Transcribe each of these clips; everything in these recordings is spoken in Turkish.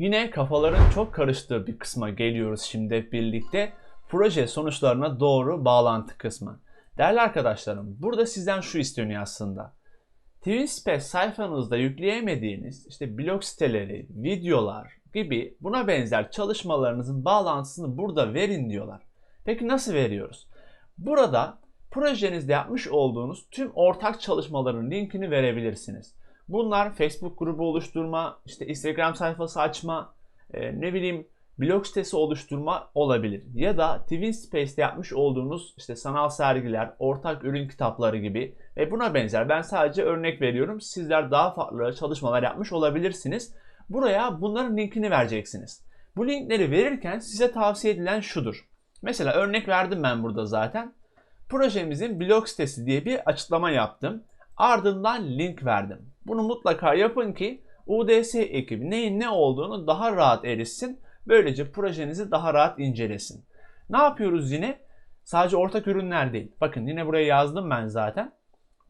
Yine kafaların çok karıştığı bir kısma geliyoruz şimdi hep birlikte. Proje sonuçlarına doğru bağlantı kısmı. Değerli arkadaşlarım, burada sizden şu isteniyor aslında. TwinSpace sayfanızda yükleyemediğiniz işte blog siteleri, videolar gibi buna benzer çalışmalarınızın bağlantısını burada verin diyorlar. Peki nasıl veriyoruz? Burada projenizde yapmış olduğunuz tüm ortak çalışmaların linkini verebilirsiniz. Bunlar Facebook grubu oluşturma, işte Instagram sayfası açma, e, ne bileyim blog sitesi oluşturma olabilir. Ya da TwinSpace'te yapmış olduğunuz işte sanal sergiler, ortak ürün kitapları gibi ve buna benzer. Ben sadece örnek veriyorum. Sizler daha farklı çalışmalar yapmış olabilirsiniz. Buraya bunların linkini vereceksiniz. Bu linkleri verirken size tavsiye edilen şudur. Mesela örnek verdim ben burada zaten. Projemizin blog sitesi diye bir açıklama yaptım. Ardından link verdim. Bunu mutlaka yapın ki UDS ekibi neyin ne olduğunu daha rahat erişsin. Böylece projenizi daha rahat incelesin. Ne yapıyoruz yine? Sadece ortak ürünler değil. Bakın yine buraya yazdım ben zaten.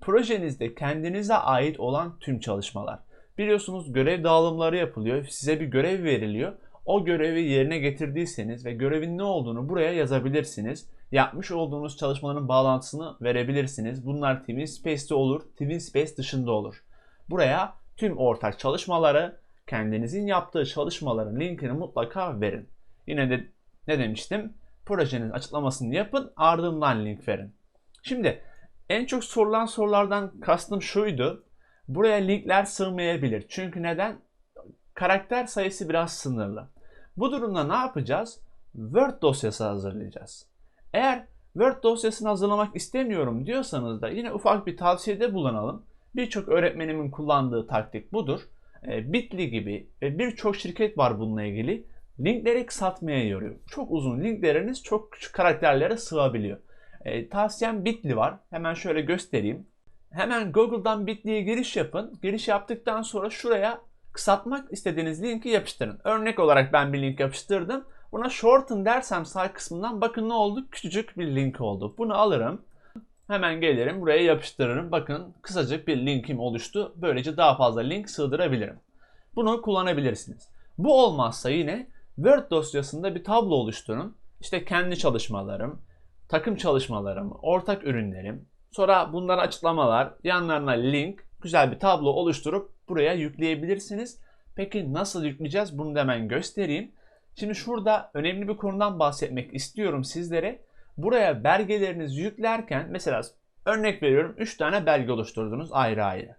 Projenizde kendinize ait olan tüm çalışmalar. Biliyorsunuz görev dağılımları yapılıyor. Size bir görev veriliyor. O görevi yerine getirdiyseniz ve görevin ne olduğunu buraya yazabilirsiniz. Yapmış olduğunuz çalışmaların bağlantısını verebilirsiniz. Bunlar TwinSpace'te olur, TwinSpace dışında olur. Buraya tüm ortak çalışmaları, kendinizin yaptığı çalışmaların linkini mutlaka verin. Yine de ne demiştim? Projenin açıklamasını yapın, ardından link verin. Şimdi en çok sorulan sorulardan kastım şuydu. Buraya linkler sığmayabilir. Çünkü neden? Karakter sayısı biraz sınırlı. Bu durumda ne yapacağız? Word dosyası hazırlayacağız. Eğer Word dosyasını hazırlamak istemiyorum diyorsanız da yine ufak bir tavsiyede bulunalım. Birçok öğretmenimin kullandığı taktik budur. E, Bitly gibi ve birçok şirket var bununla ilgili. Linkleri kısaltmaya yarıyor. Çok uzun linkleriniz çok küçük karakterlere sığabiliyor. E, tavsiyem Bitly var. Hemen şöyle göstereyim. Hemen Google'dan Bitly'ye giriş yapın. Giriş yaptıktan sonra şuraya kısaltmak istediğiniz linki yapıştırın. Örnek olarak ben bir link yapıştırdım. Buna shorten dersem sağ kısmından bakın ne oldu? Küçücük bir link oldu. Bunu alırım. Hemen gelirim buraya yapıştırırım. Bakın kısacık bir linkim oluştu. Böylece daha fazla link sığdırabilirim. Bunu kullanabilirsiniz. Bu olmazsa yine Word dosyasında bir tablo oluşturun. İşte kendi çalışmalarım, takım çalışmalarım, ortak ürünlerim, sonra bunlara açıklamalar, yanlarına link, güzel bir tablo oluşturup buraya yükleyebilirsiniz. Peki nasıl yükleyeceğiz? Bunu da hemen göstereyim. Şimdi şurada önemli bir konudan bahsetmek istiyorum sizlere. Buraya belgelerinizi yüklerken mesela örnek veriyorum 3 tane belge oluşturdunuz ayrı ayrı.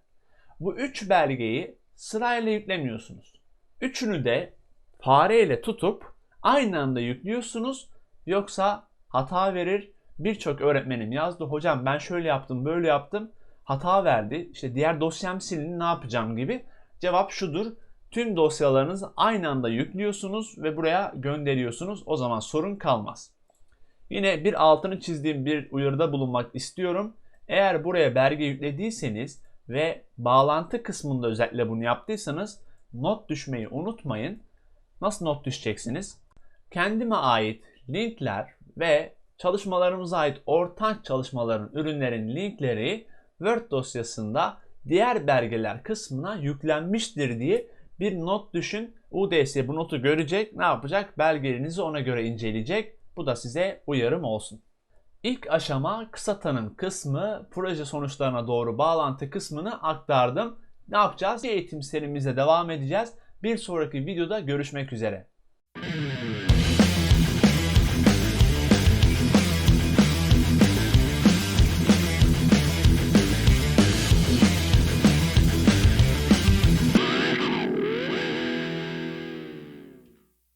Bu 3 belgeyi sırayla yüklemiyorsunuz. Üçünü de fareyle tutup aynı anda yüklüyorsunuz yoksa hata verir. Birçok öğretmenim yazdı hocam ben şöyle yaptım böyle yaptım hata verdi. İşte diğer dosyam silindi ne yapacağım gibi. Cevap şudur. Tüm dosyalarınızı aynı anda yüklüyorsunuz ve buraya gönderiyorsunuz. O zaman sorun kalmaz. Yine bir altını çizdiğim bir uyarıda bulunmak istiyorum. Eğer buraya belge yüklediyseniz ve bağlantı kısmında özellikle bunu yaptıysanız not düşmeyi unutmayın. Nasıl not düşeceksiniz? Kendime ait linkler ve çalışmalarımıza ait ortak çalışmaların, ürünlerin linkleri Word dosyasında diğer belgeler kısmına yüklenmiştir diye bir not düşün. UDS bu notu görecek, ne yapacak? Belgelerinizi ona göre inceleyecek. Bu da size uyarım olsun. İlk aşama kısa tanım kısmı, proje sonuçlarına doğru bağlantı kısmını aktardım. Ne yapacağız? Eğitim serimize devam edeceğiz. Bir sonraki videoda görüşmek üzere.